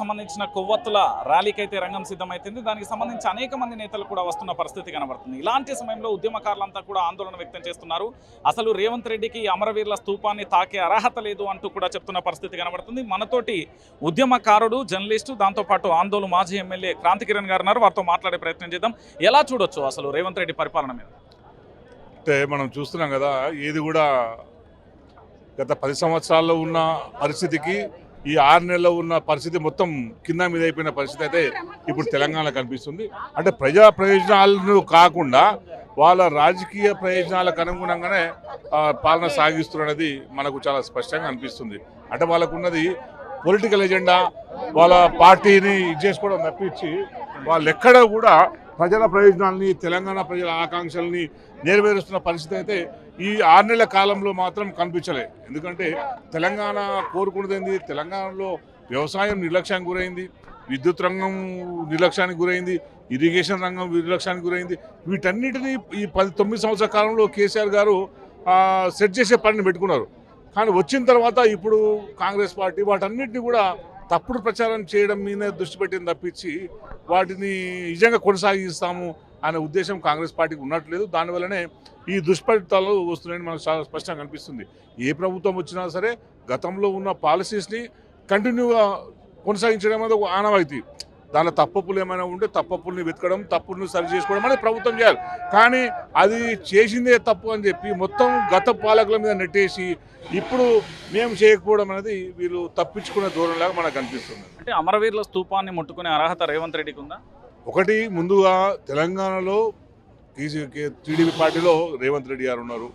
సంబంధించిన కొవ్వొత్తుల ర్యాలీకి అయితే రంగం సిద్ధమైతుంది. దానికి సంబంధించి అనేక మంది నేతలు కూడా వస్తున్న పరిస్థితి కనబడుతుంది. ఇలాంటి సమయంలో ఉద్యమకారులంతా కూడా ఆందోళన వ్యక్తం చేస్తున్నారు. అసలు రేవంత్ రెడ్డికి అమరవీరుల స్తూపాన్ని తాకే అర్హత లేదు అంటూ కూడా చెప్తున్న పరిస్థితి కనబడుతుంది. మనతోటి ఉద్యమకారుడు జర్నలిస్టు దాంతోపాటు ఆందోళన మాజీ ఎమ్మెల్యే క్రాంతి కిరణ్ గారు ఉన్నారు. వారితో మాట్లాడే ప్రయత్నం చేద్దాం. ఎలా చూడొచ్చు అసలు రేవంత్ రెడ్డి పరిపాలన మీద? అంటే మనం చూస్తున్నాం కదా ఏది కూడా గత పది సంవత్సరాల్లో ఉన్న పరిస్థితికి ఈ ఆరు నెలల్లో ఉన్న పరిస్థితి మొత్తం కింద మీద అయిపోయిన పరిస్థితి అయితే ఇప్పుడు తెలంగాణ కనిపిస్తుంది. అంటే ప్రజా ప్రయోజనాలను కాకుండా వాళ్ళ రాజకీయ ప్రయోజనాలకు అనుగుణంగానే పాలన సాగిస్తున్నది మనకు చాలా స్పష్టంగా అనిపిస్తుంది. అంటే వాళ్ళకున్నది పొలిటికల్ ఎజెండా వాళ్ళ పార్టీని ఇది చేసుకోవడం తప్పించి వాళ్ళు ఎక్కడ కూడా ప్రజల ప్రయోజనాల్ని తెలంగాణ ప్రజల ఆకాంక్షల్ని నెరవేరుస్తున్న పరిస్థితి అయితే ఈ ఆరు నెలల కాలంలో మాత్రం కనిపించలే. ఎందుకంటే తెలంగాణ కోరుకున్నది తెలంగాణలో వ్యవసాయం నిర్లక్ష్యానికి గురైంది విద్యుత్ రంగం నిర్లక్ష్యానికి గురైంది ఇరిగేషన్ రంగం నిర్లక్ష్యానికి గురైంది. వీటన్నిటినీ ఈ పది తొమ్మిది సంవత్సరాల కాలంలో కేసీఆర్ గారు సెట్ చేసే పనిని పెట్టుకున్నారు. కానీ వచ్చిన తర్వాత ఇప్పుడు కాంగ్రెస్ పార్టీ వాటన్నిటిని కూడా తప్పుడు ప్రచారం చేయడం మీద దృష్టి పెట్టింది తప్పించి వాటిని నిజంగా కొనసాగిస్తాము అనే ఉద్దేశం కాంగ్రెస్ పార్టీకి ఉన్నట్లేదు. దానివల్లనే ఈ దుష్ఫలితాలు వస్తున్నాయని మనకు చాలా స్పష్టంగా కనిపిస్తుంది. ఏ ప్రభుత్వం వచ్చినా సరే గతంలో ఉన్న పాలసీస్ని కంటిన్యూగా కొనసాగించడం అనేది ఒక ఆనవాయితీ. దానిలో తప్పప్పులు ఏమైనా ఉంటే తప్పప్పుల్ని వెతకడం తప్పుల్ని సరి చేసుకోవడం అనేది ప్రభుత్వం చేయాలి. కానీ అది చేసిందే తప్పు అని చెప్పి మొత్తం గత పాలకుల మీద నెట్టేసి ఇప్పుడు మేము చేయకపోవడం అనేది వీళ్ళు తప్పించుకునే దూరంలాగా మనకు కనిపిస్తుంది. అంటే అమరవీరుల స్తూపాన్ని ముట్టుకునే అర్హత రేవంత్ రెడ్డికి ఉందా? ఒకటి ముందుగా తెలంగాణలో టీడీపీ పార్టీలో రేవంత్ రెడ్డి గారు ఉన్నారు.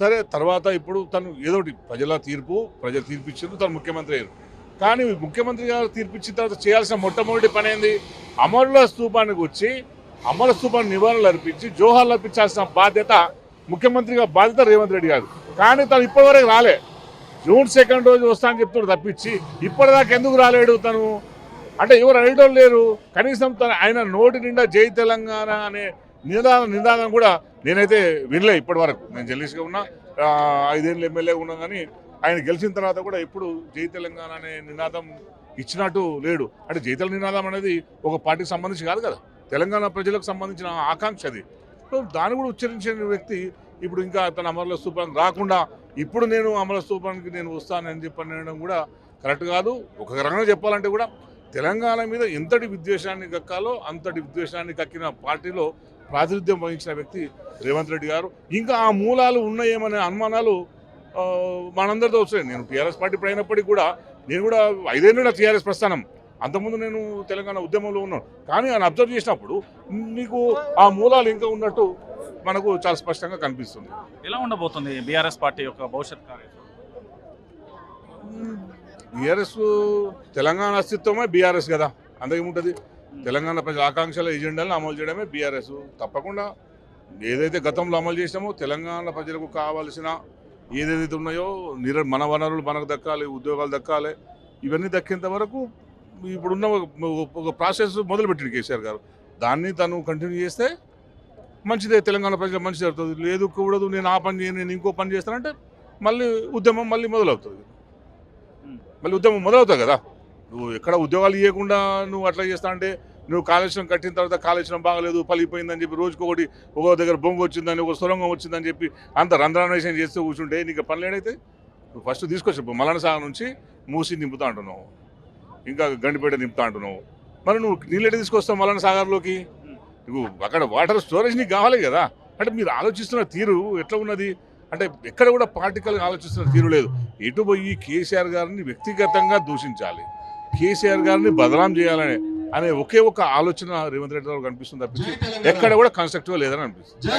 సరే తర్వాత ఇప్పుడు తను ఏదో ఒకటి ప్రజల తీర్పు ప్రజలు తీర్పు ఇచ్చారు తను ముఖ్యమంత్రి అయ్యారు. కానీ ముఖ్యమంత్రి గారు తీర్పిచ్చిన తర్వాత చేయాల్సిన మొట్టమొదటి పని ఏంది? అమరుల స్తూపానికి వచ్చి అమర స్తూపాన్ని నివారణలు అర్పించి జోహార్లు అర్పించాల్సిన బాధ్యత ముఖ్యమంత్రిగా బాధ్యత రేవంత్ రెడ్డి గారు కానీ తను ఇప్పటివరకు రాలే. జూన్ సెకండ్ రోజు వస్తా అని చెప్తున్నాడు తప్పించి ఇప్పటిదాకా ఎందుకు రాలేడు తను? అంటే ఎవరు అడగడం లేరు. కనీసం తన ఆయన నోటి నిండా జై తెలంగాణ అనే నిదానం నిదానం కూడా నేనైతే వినలే ఇప్పటివరకు. నేను జర్నలిస్ట్గా ఉన్నా ఐదేళ్ళు ఎమ్మెల్యే ఉన్నా కానీ ఆయన గెలిచిన తర్వాత కూడా ఎప్పుడు జై తెలంగాణ అనే నినాదం ఇచ్చినట్టు లేడు. అంటే జైతల నినాదం అనేది ఒక పార్టీకి సంబంధించి కాదు కదా. తెలంగాణ ప్రజలకు సంబంధించిన ఆకాంక్ష అది. సో దాన్ని కూడా ఉచ్చరించిన వ్యక్తి ఇప్పుడు ఇంకా తన అమరుల స్థూపానికి రాకుండా ఇప్పుడు నేను అమర స్థూపానికి నేను వస్తానని చెప్పి కూడా కరెక్ట్ కాదు. ఒక రకంగా చెప్పాలంటే కూడా తెలంగాణ మీద ఎంతటి విద్వేషాన్ని కక్కాలో అంతటి విద్వేషాన్ని కక్కిన పార్టీలో ప్రాతినిధ్యం వహించిన వ్యక్తి రేవంత్ రెడ్డి గారు. ఇంకా ఆ మూలాలు ఉన్నాయేమనే అనుమానాలు మనందరితో వచ్చాయి నేను టీఆర్ఎస్ పార్టీ ఇప్పుడు అయినప్పటికీ కూడా నేను కూడా ఐదేళ్ళు టీఆర్ఎస్ ప్రస్థానం. అంతకుముందు నేను తెలంగాణ ఉద్యమంలో ఉన్నాను. కానీ ఆయన అబ్జర్వ్ చేసినప్పుడు నీకు ఆ మూలాలు ఇంకా ఉన్నట్టు మనకు చాలా స్పష్టంగా కనిపిస్తుంది. ఎలా ఉండబోతుంది బీఆర్ఎస్ పార్టీ యొక్క భవిష్యత్ బీఆర్ఎస్ తెలంగాణ అస్తిత్వమే బీఆర్ఎస్ కదా. అంతకేముంటుంది తెలంగాణ ప్రజల ఆకాంక్షల ఎజెండాలను అమలు చేయడమే బీఆర్ఎస్. తప్పకుండా ఏదైతే గతంలో అమలు చేసామో తెలంగాణ ప్రజలకు కావాల్సిన ఏదైతే ఉన్నాయో నిర మన వనరులు మనకు దక్కాలి ఉద్యోగాలు దక్కాలి ఇవన్నీ దక్కేంత వరకు ఇప్పుడున్న ఒక- ప్రాసెస్ మొదలుపెట్టింది కేసీఆర్ గారు. దాన్ని తను కంటిన్యూ చేస్తే మంచిదే తెలంగాణ ప్రజలకు మంచి జరుగుతుంది. లేదు కూడదు నేను ఆ పని చేయను నేను ఇంకో పని చేస్తానంటే మళ్ళీ ఉద్యమం మళ్ళీ మొదలవుతుంది. మళ్ళీ ఉద్యమం మొదలవుతావు కదా. నువ్వు ఎక్కడ ఉద్యోగాలు ఇవ్వకుండా నువ్వు అట్లా చేస్తా అంటే నువ్వు కాళేశ్వరం కట్టిన తర్వాత కాళేశ్వరం బాగలేదు పలిపోయిందని చెప్పి రోజుకొకటి ఒక దగ్గర బొంగు వచ్చిందని ఒక సొరంగం వచ్చిందని చెప్పి అంత రంధ్రాన్వేషణ చేస్తూ కూర్చుంటే నీకు పనులేడైతే నువ్వు ఫస్ట్ తీసుకొచ్చి మలన సాగర్ నుంచి మూసి నింపుతా అంటున్నావు. ఇంకా గండిపేట నింపుతా అంటున్నావు. మరి నువ్వు నీళ్ళెట తీసుకొస్తావు మలన సాగర్లోకి? నువ్వు అక్కడ వాటర్ స్టోరేజ్ నీకు కావాలి కదా. అంటే మీరు ఆలోచిస్తున్న తీరు ఎట్లా ఉన్నది? అంటే ఎక్కడ కూడా పార్టికల్గా ఆలోచిస్తున్న తీరు లేదు. ఎటు పోయి కేసీఆర్ గారిని వ్యక్తిగతంగా దూషించాలి. కేసీఆర్ గారిని బదనాం చేయాలనే అనే ఒకే ఒక ఆలోచన రేవంత్ రెడ్డి గారు కనిపిస్తుంది తప్పించి ఎక్కడ కూడా కన్స్ట్రక్టివ్గా లేదని అనిపిస్తుంది.